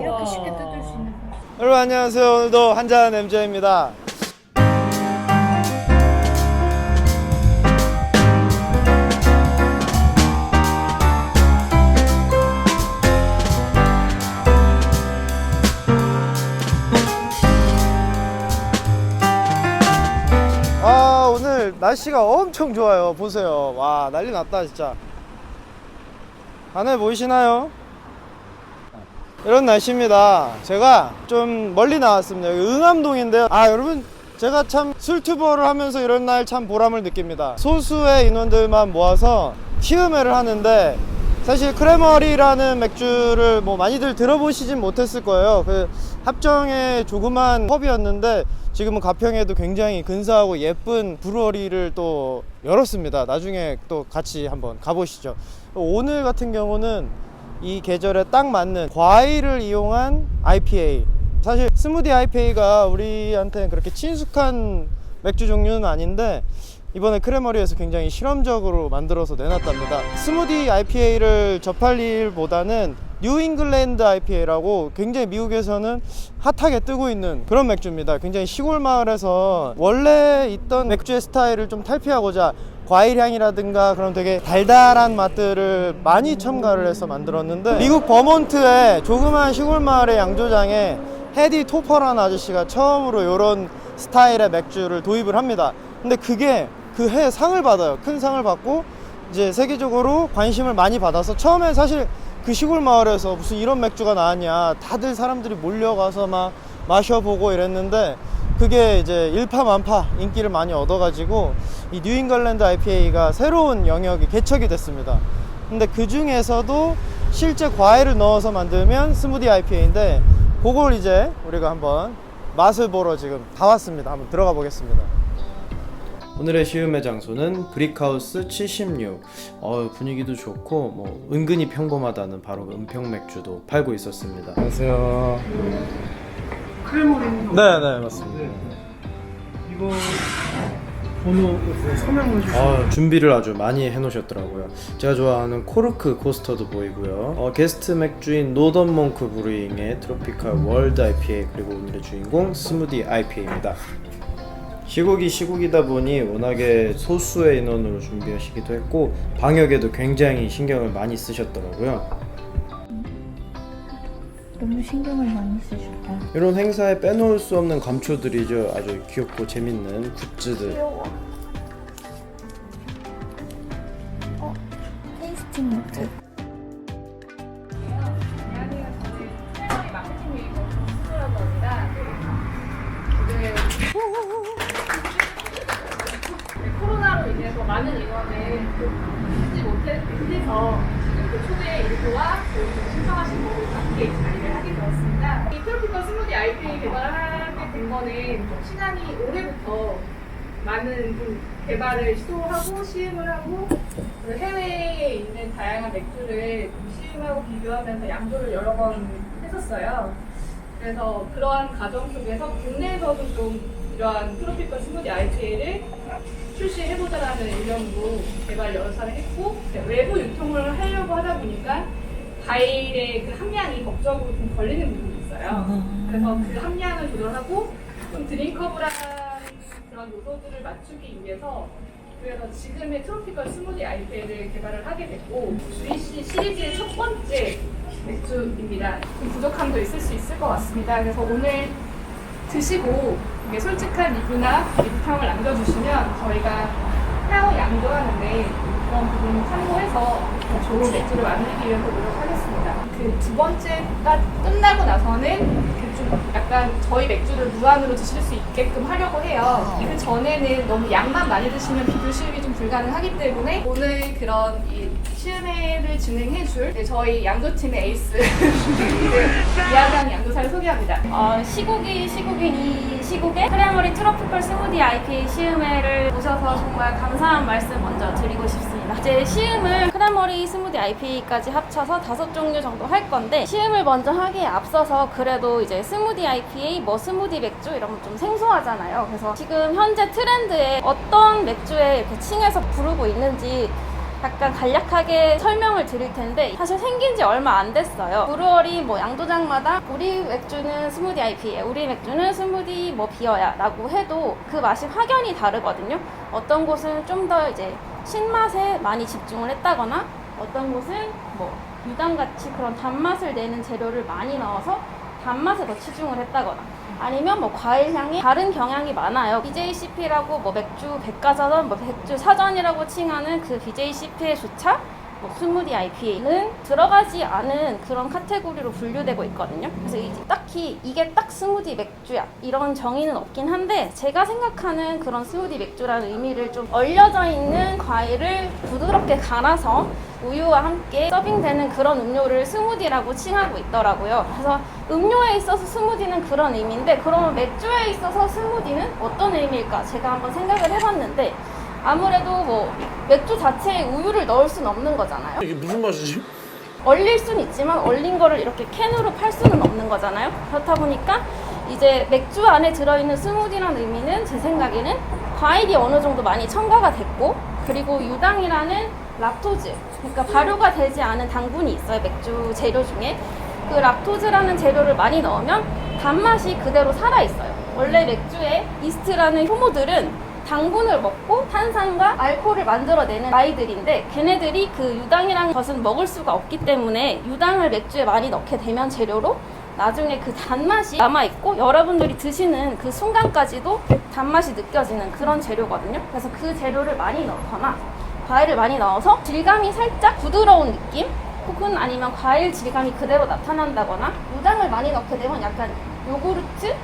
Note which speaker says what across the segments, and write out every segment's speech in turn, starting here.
Speaker 1: 이렇게 쉽게 뜯을 수 있는 거.
Speaker 2: 여러분 안녕하세요. 오늘도 한잔 MJ입니다. 아 오늘 날씨가 엄청 좋아요. 보세요. 와 난리 났다 진짜. 하늘 보이시나요? 이런 날씨입니다. 제가 좀 멀리 나왔습니다. 여기 응암동인데요. 아, 여러분, 제가 참 술튜버를 하면서 이런 날 참 보람을 느낍니다. 소수의 인원들만 모아서 티음회를 하는데 사실 크레머리라는 맥주를 뭐 많이들 들어보시진 못했을 거예요. 그 합정의 조그만 펍이었는데 지금은 가평에도 굉장히 근사하고 예쁜 브루어리를 또 열었습니다. 나중에 또 같이 한번 가보시죠. 오늘 같은 경우는 이 계절에 딱 맞는 과일을 이용한 IPA. 사실 스무디 IPA가 우리한테는 그렇게 친숙한 맥주 종류는 아닌데 이번에 크레머리에서 굉장히 실험적으로 만들어서 내놨답니다. 스무디 IPA를 접할 일보다는 뉴 잉글랜드 IPA라고 굉장히 미국에서는 핫하게 뜨고 있는 그런 맥주입니다. 굉장히 시골 마을에서 원래 있던 맥주의 스타일을 좀 탈피하고자 과일 향이라든가 그런 되게 달달한 맛들을 많이 첨가를 해서 만들었는데 미국 버몬트의 조그만 시골 마을의 양조장에 헤디 토퍼라는 아저씨가 처음으로 이런 스타일의 맥주를 도입을 합니다. 근데 그게 그 해 상을 받아요. 큰 상을 받고 이제 세계적으로 관심을 많이 받아서 처음에 사실 그 시골 마을에서 무슨 이런 맥주가 나왔냐 다들 사람들이 몰려가서 막 마셔보고 이랬는데 그게 이제 일파만파 인기를 많이 얻어가지고 이 뉴잉글랜드 IPA가 새로운 영역이 개척이 됐습니다. 근데 그 중에서도 실제 과일을 넣어서 만들면 스무디 IPA인데 그걸 이제 우리가 한번 맛을 보러 지금 다 왔습니다. 한번 들어가 보겠습니다. 오늘의 시음의 장소는 브릭하우스 76. 어, 분위기도 좋고 뭐 은근히 평범하다는 바로 은평 맥주도 팔고 있었습니다. 안녕하세요.
Speaker 3: 크레머리
Speaker 2: 네, 네, 맞습니다.
Speaker 3: 이거 번호 서명을 해주세요.
Speaker 2: 아, 준비를 아주 많이 해놓으셨더라고요. 제가 좋아하는 코르크 코스터도 보이고요. 어, 게스트 맥주인 노던 몽크 브루잉의 트로피칼 월드 IPA 그리고 오늘의 주인공 스무디 IPA입니다. 시국이 시국이다 보니 워낙에 소수의 인원으로 준비하시기도 했고 방역에도 굉장히 신경을 많이 쓰셨더라고요.
Speaker 1: 너무 신경을 많이 쓰셨다.
Speaker 2: 이런 행사에 빼놓을 수 없는 감초들이죠. 아주 귀엽고 재밌는 굿즈들.
Speaker 1: 귀여워. 어, 테이스팅 노트.
Speaker 4: 코로나로 인해서 많은 인원을 하지 못해서 지금 그 초대 일부와 신청하신 분들과 함께 자 되었습니다. 이 트로피컬 스무디 IPA 개발을 하게 된 거는 좀 시간이 올해부터 많은 좀 개발을 시도하고 시음을 하고 그 해외에 있는 다양한 맥주를 시음하고 비교하면서 양조를 여러 번 했었어요. 그래서 그러한 과정 속에서 국내에서도 좀 이러한 트로피컬 스무디 IPA를 출시해보자라는 의견으로 개발 여러 차례 했고 외부 유통을 하려고 하다 보니까 과일의 그 함량이 법적으로 좀 걸리는 부분이 있어요. 그래서 그 함량을 조절하고 좀 드링커블한 그런 요소들을 맞추기 위해서 그래서 지금의 트로피컬 스무디 IPA를 개발을 하게 됐고 주이시 시리즈의 첫 번째 맥주입니다. 좀 부족함도 있을 수 있을 것 같습니다. 그래서 오늘 드시고 이게 솔직한 리뷰나 리뷰평을 남겨주시면 저희가 향후 양조하는데 그런 부분을 참고해서 더 좋은 맥주를 만들기 위해서 노력하겠습니다. 그 두 번째가 끝나고 나서는 그 좀 약간 저희 맥주를 무한으로 드실 수 있게끔 하려고 해요. 그 전에는 너무 양만 많이 드시면 비교 시음이 좀 불가능하기 때문에 오늘 그런 이 시음회를 진행해줄 네, 저희 양조팀의 에이스 그 이하강 양조사를 소개합니다.
Speaker 5: 어, 시국이 시국인 이 시국에 크레머리 트로피컬 스무디 IPA 시음회를 오셔서 정말 감사한 말씀 먼저 드리고 싶습니다. 이제 시음을 크레머리 스무디 IPA까지 합쳐서 다섯 종류 정도 할 건데 시음을 먼저 하기에 앞서서 그래도 이제 스무디 IPA, 뭐 스무디 맥주 이런 거좀 생소하잖아요. 그래서 지금 현재 트렌드에 어떤 맥주에 이렇게 칭해서 부르고 있는지 약간 간략하게 설명을 드릴 텐데 사실 생긴 지 얼마 안 됐어요. 브루어리 뭐 양도장마다 우리 맥주는 스무디 IPA, 우리 맥주는 스무디 뭐 비어야라고 해도 그 맛이 확연히 다르거든요. 어떤 곳은 좀 더 이제 신맛에 많이 집중을 했다거나 어떤 곳은 뭐 유당같이 그런 단맛을 내는 재료를 많이 넣어서 단맛에 더 치중을 했다거나 아니면 뭐 과일 향이 다른 경향이 많아요. BJCP라고 뭐 맥주 백과사전, 뭐 맥주 사전이라고 칭하는 그 BJCP에조차 뭐 스무디 IPA는 들어가지 않은 그런 카테고리로 분류되고 있거든요. 그래서 이제 딱히 이게 딱 스무디 맥주야 이런 정의는 없긴 한데 제가 생각하는 그런 스무디 맥주라는 의미를 좀 얼려져 있는 과일을 부드럽게 갈아서 우유와 함께 서빙되는 그런 음료를 스무디라고 칭하고 있더라고요. 그래서 음료에 있어서 스무디는 그런 의미인데 그러면 맥주에 있어서 스무디는 어떤 의미일까 제가 한번 생각을 해봤는데 아무래도 뭐 맥주 자체에 우유를 넣을 수는 없는 거잖아요.
Speaker 3: 이게 무슨 맛이지?
Speaker 5: 얼릴 수는 있지만 얼린 거를 이렇게 캔으로 팔 수는 없는 거잖아요. 그렇다 보니까 이제 맥주 안에 들어있는 스무디라는 의미는 제 생각에는 과일이 어느 정도 많이 첨가가 됐고 그리고 유당이라는 락토즈 그러니까 발효가 되지 않은 당분이 있어요 맥주 재료 중에 그 락토즈라는 재료를 많이 넣으면 단맛이 그대로 살아 있어요. 원래 맥주에 이스트라는 효모들은 당분을 먹고 탄산과 알코올을 만들어내는 아이들인데 걔네들이 그 유당이라는 것은 먹을 수가 없기 때문에 유당을 맥주에 많이 넣게 되면 재료로 나중에 그 단맛이 남아있고 여러분들이 드시는 그 순간까지도 단맛이 느껴지는 그런 재료거든요. 그래서 그 재료를 많이 넣거나 과일을 많이 넣어서 질감이 살짝 부드러운 느낌 혹은 아니면 과일 질감이 그대로 나타난다거나 유당을 많이 넣게 되면 약간 요구르트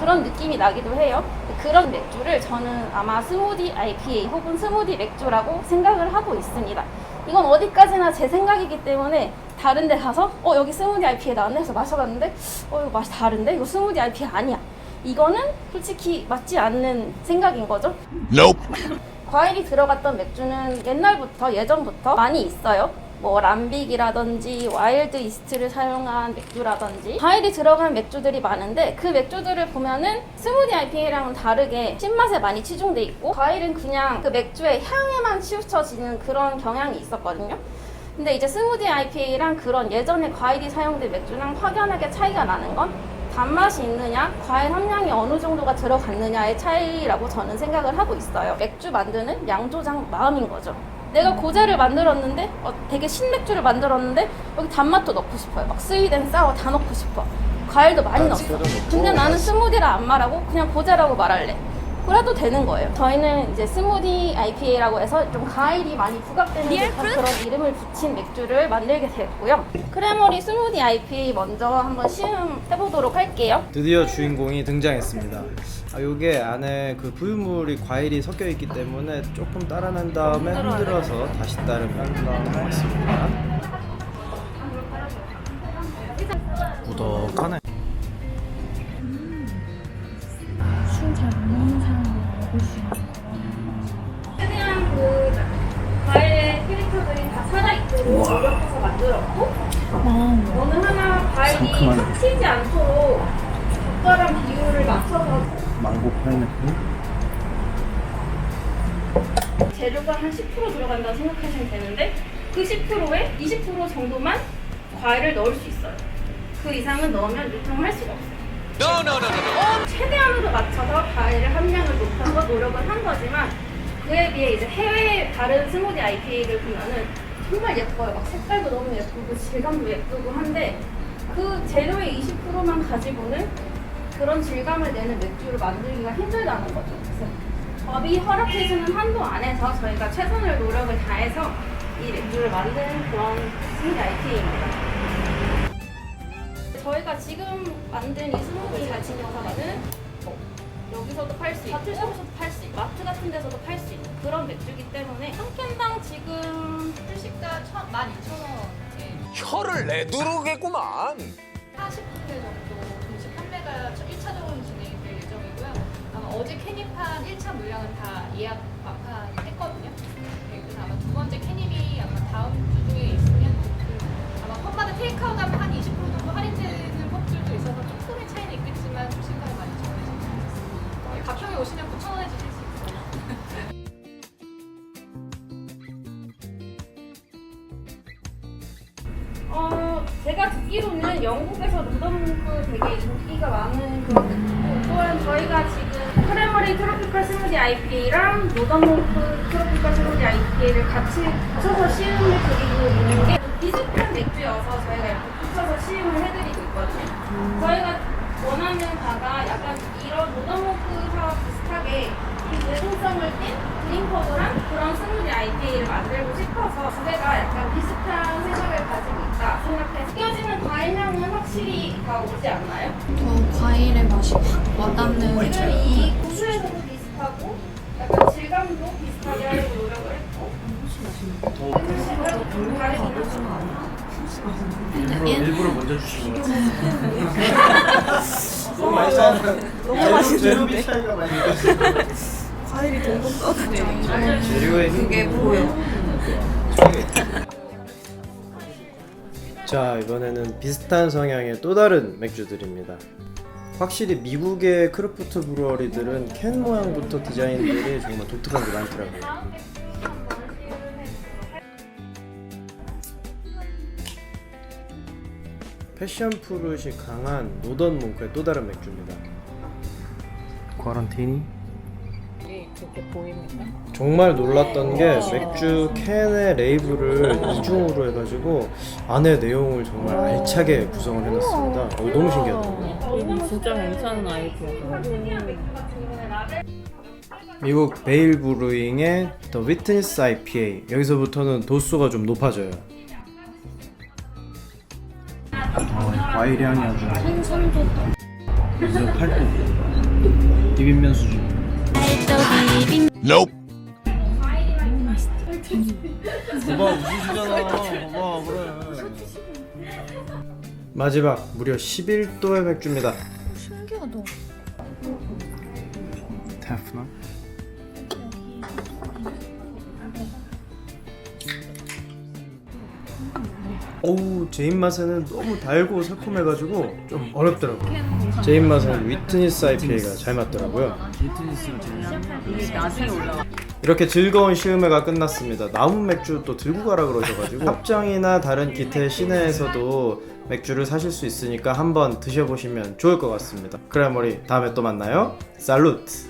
Speaker 5: 그런 느낌이 나기도 해요. 그런 맥주를 저는 아마 스무디 IPA 혹은 스무디 맥주라고 생각을 하고 있습니다. 이건 어디까지나 제 생각이기 때문에 다른 데 가서 어 여기 스무디 IPA 나왔네 해서 마셔봤는데 어 이거 맛이 다른데 이거 스무디 IPA 아니야. 이거는 솔직히 맞지 않는 생각인 거죠. 과일이 들어갔던 맥주는 옛날부터 예전부터 많이 있어요. 뭐 람빅이라든지 와일드 이스트를 사용한 맥주라든지 과일이 들어간 맥주들이 많은데 그 맥주들을 보면은 스무디 IPA랑은 다르게 신맛에 많이 치중돼 있고 과일은 그냥 그 맥주의 향에만 치우쳐지는 그런 경향이 있었거든요. 근데 이제 스무디 IPA랑 그런 예전에 과일이 사용된 맥주랑 확연하게 차이가 나는 건 단맛이 있느냐, 과일 함량이 어느 정도가 들어갔느냐의 차이라고 저는 생각을 하고 있어요. 맥주 만드는 양조장 마음인 거죠. 내가 고제를 만들었는데, 어, 되게 신맥주를 만들었는데, 여기 단맛도 넣고 싶어요. 막 스윗 앤 사워 다 넣고 싶어. 과일도 많이 넣었어. 근데 나는 스무디라 안 말하고 그냥 고제라고 말할래. 그래도 되는 거예요. 저희는 이제 스무디 IPA라고 해서 좀 과일이 많이 부각되는 듯한 그런 이름을 붙인 맥주를 만들게 됐고요. 크레머리 스무디 IPA 먼저 한번 시음해보도록 할게요.
Speaker 2: 드디어 주인공이 등장했습니다. 아, 요게 안에 그 부유물이 과일이 섞여 있기 때문에 조금 따라낸 다음에 흔들어서 다시 따르면 나왔습니다. 꾸덕하네.
Speaker 1: 술잘못 먹는 사람이 먹을 수 있는
Speaker 3: 망고 파인애플?
Speaker 5: 재료가 한 10% 들어간다고 생각하시면 되는데 그 10%에 20% 정도만 과일을 넣을 수 있어요. 그 이상은 넣으면 유통을 할 수가 없어요. 최대한으로 맞춰서 과일의 함량을 높여서 노력을 한 거지만 그에 비해 이제 해외 다른 스무디 IPA를 보면은 정말 예뻐요. 막 색깔도 너무 예쁘고 질감도 예쁘고 한데 그 재료의 20%만 가지고는 그런 질감을 내는 맥주를 만들기가 힘들다는 거죠. 그래서 법이 허락해주는 한도 안에서 저희가 최선을 노력을 다해서 이 맥주를 만든 그런 스무디 IPA입니다. 저희가 지금 만든 이 스무디 같은 경우는 뭐 여기서도 팔 수 있고 마트샵에서도 팔 수 있고 마트 같은 데서도 팔 수 있는 그런 맥주기 때문에 한 캔당 지금
Speaker 4: 출시가 12,000원.
Speaker 6: 혀를 내두르겠구만.
Speaker 4: 40회 정도 어제 캐니판 1차 물량은 다 예약 마판했거든요. 네, 그래서 아마 두 번째 캐니이 아마 다음 주 중에 있으면 그 아마 컵마다 테이크아웃 한20% 정도 할인되는 컵들도 있어서 조금의 차이는 있겠지만 조심하게 많이 준비해주시면 좋겠습니다. 네, 가평에 오시면 9,000원에 주실 수 있어요.
Speaker 5: 어, 제가 듣기로는 영국에서 노던 되게 인기가 많은 그런 그 느낌이고 또한 저희가 지금 크레머리 트로피컬 스무디 IPA랑 노덤크 트로피컬 스무디 IPA를 같이 붙여서 시음을 드리고 있는 게 비슷한 맥주여서 저희가 이렇게 붙여서 시음을 해드리고 있거든요. 저희가 원하는 바가 약간 이런 노덤크와 비슷하게 이 대중성을 띤 드링커블한 그런 스무디 IPA를 만들고 싶어서 두 개가 약간 비슷한 생각을 가지고 있다 생각해서. 느껴지는 과일 향은 확실히 다 오지 않나요?
Speaker 1: 더 과일의 맛이 확 와닿는
Speaker 5: 지금 이 구수에서도 비슷하고 약간 질감도 비슷하게 하려고 노력을 했고. 좀 다르긴 하죠.
Speaker 3: 일부러 일부러 먼저 주신 거
Speaker 2: 너무 맛있는데? 재료비 차이가 많이 재료의 그게 보여 자 이번에는 비슷한 성향의 또 다른 맥주들입니다. 확실히 미국의 크루프트 브루어리들은 캔 모양부터 디자인들이 정말 독특한 게 많더라고요. 패션 프루트이 강한 노던 몽크의 또 다른 맥주입니다. 쿼런티니 정말 놀랐던 게 맥주 캔의 레이블을 이중으로 해가지고 안에 내용을 정말 알차게 구성을 해놨습니다. 어, 너무 신기하더라고요.
Speaker 7: 진짜 괜찮은 아이디어.
Speaker 2: 미국 베일 브루잉의 The Witness IPA 여기서부터는 도수가 좀 높아져요.
Speaker 3: 어, 과일 향이 아주 그래서 팔도 비빔면 수준
Speaker 2: 봐봐 웃으시잖아. 봐봐 그래. 마지막 무려 11도의 맥주입니다. 어우 제 입맛에는 너무 달고 새콤해가지고 좀 어렵더라고요. 제 입맛에는 위트니스 IPA가 잘 맞더라고요.
Speaker 3: 리트니스가 제일
Speaker 7: 이게 나중에 올라와.
Speaker 2: 이렇게 즐거운 시음회가 끝났습니다. 남은 맥주 또 들고 가라 그러셔가지고 합정이나 다른 기태 시내에서도 맥주를 사실 수 있으니까 한번 드셔보시면 좋을 것 같습니다. 그래 머리 다음에 또 만나요. 살루트.